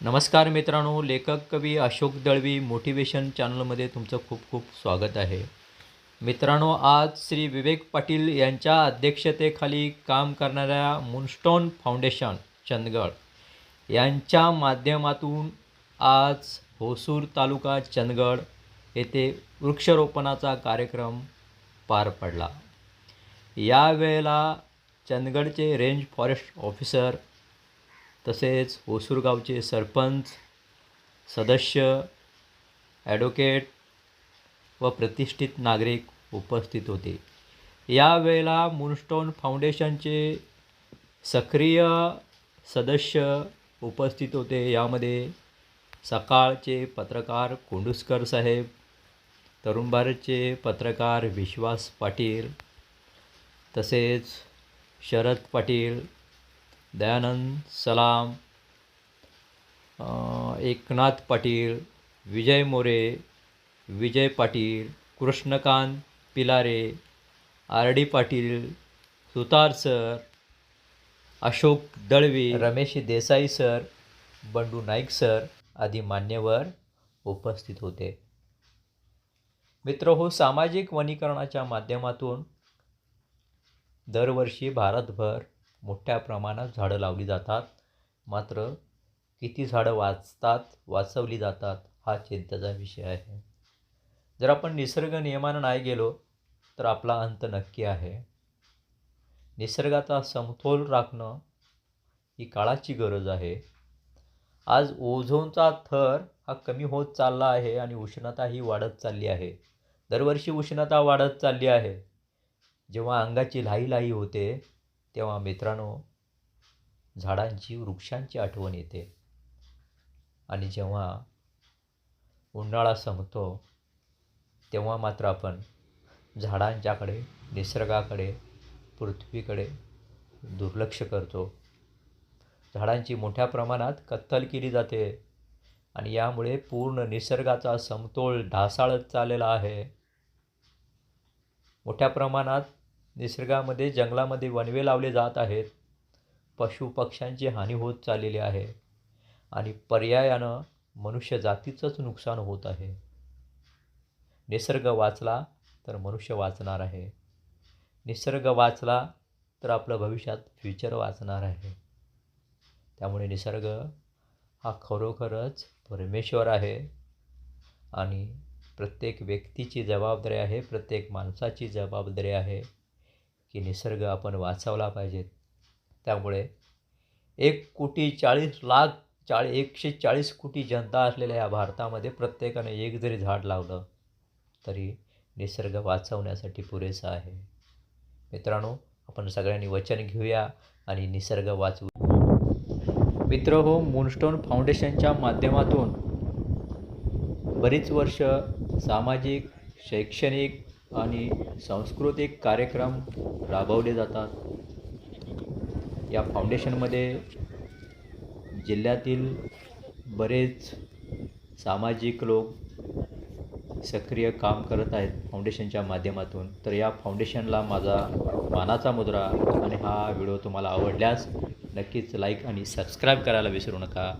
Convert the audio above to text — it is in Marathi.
नमस्कार मित्रांनो लेखक कवी अशोक दळवी मोटिवेशन चॅनलमध्ये तुमचं खूप खूप स्वागत आहे. मित्रांनो आज श्री विवेक पाटील यांच्या अध्यक्षतेखाली काम करणाऱ्या मुनस्टॉन फाउंडेशन चंदगड यांच्या माध्यमातून आज होसूर तालुका चंदगड येथे वृक्षारोपणाचा कार्यक्रम पार पडला. यावेळेला चंदगडचे रेंज फॉरेस्ट ऑफिसर तसेच ओसूरगावचे सरपंच सदस्य ॲडव्होकेट व प्रतिष्ठित नागरिक उपस्थित होते. यावेळेला मूनस्टोन फाउंडेशनचे सक्रिय सदस्य उपस्थित होते. यामध्ये सकाळचे पत्रकार कोंडुस्कर साहेब तरुण भारतचे पत्रकार विश्वास पाटील तसेच Sharad Patil Dayanand Salam Eknath Patil Vijay More Vijay Patil Krishnakant Pilare R D Patil Sutar sir Ashok Dalvi Ramesh Desai sir Bandu Naik sir आदी मान्यवर उपस्थित होते. मित्र हो सामाजिक वनीकरणाच्या माध्यमातून दरवर्षी भारतभर मोठ्या प्रमाणात झाडं लावली जातात. मात्र किती झाडं वाचतात वाचवली जातात हा चिंतेचा विषय आहे. जर आपण निसर्ग नियमानं नाही गेलो तर आपला अंत नक्की आहे. निसर्गाचा समतोल राखणं ही काळाची गरज आहे. आज ओझोनचा थर हा कमी होत चालला आहे आणि उष्णता ही वाढत चालली आहे. दरवर्षी उष्णता वाढत चालली आहे. जेव्हा अंगाची लाही लाही होते तेव्हा मित्रांनो झाडांची वृक्षांची आठवण येते. आणि जेव्हा उन्हाळा संपतो तेव्हा मात्र आपण झाडांच्याकडे निसर्गाकडे पृथ्वीकडे दुर्लक्ष करतो. झाडांची मोठ्या प्रमाणात कत्तल केली जाते आणि यामुळे पूर्ण निसर्गाचा समतोल ढासाळत चाललेला आहे. मोठ्या प्रमाणात निसर्गामध्ये जंगलामध्ये वनवे लावले जात आहेत. पशुपक्ष्यांची हानी होत चाललेली आहे आणि पर्यायानं मनुष्य जातीचंच नुकसान होत आहे. निसर्ग वाचला तर मनुष्य वाचणार आहे. निसर्ग वाचला तर आपलं भविष्यात फ्युचर वाचणार आहे. त्यामुळे निसर्ग हा खरोखरच परमेश्वर आहे आणि प्रत्येक व्यक्तीची जबाबदारी आहे प्रत्येक माणसाची जबाबदारी आहे. की निसर्ग आपण वाचवला पाहिजेत त्यामुळे एक कोटी चाळीस लाख चाळी एकशे चाळीस कोटी जनता असलेल्या या भारतामध्ये प्रत्येकाने एक जरी झाड लावलं तरी निसर्ग वाचवण्यासाठी पुरेसा आहे. मित्रांनो आपण सगळ्यांनी वचन घेऊया आणि निसर्ग वाचवू. मित्र हो मूनस्टोन फाउंडेशनच्या माध्यमातून बरीच वर्ष सामाजिक शैक्षणिक आणि सांस्कृतिक कार्यक्रम राबवले जातात. या फाउंडेशनमध्ये जिल्ह्यातील बरेच सामाजिक लोक सक्रिय काम करत आहेत फाउंडेशनच्या माध्यमातून. तर या फाउंडेशनला माझा मानाचा मुद्रा आणि हा व्हिडिओ तुम्हाला आवडल्यास नक्कीच लाईक आणि सबस्क्राईब करायला विसरू नका.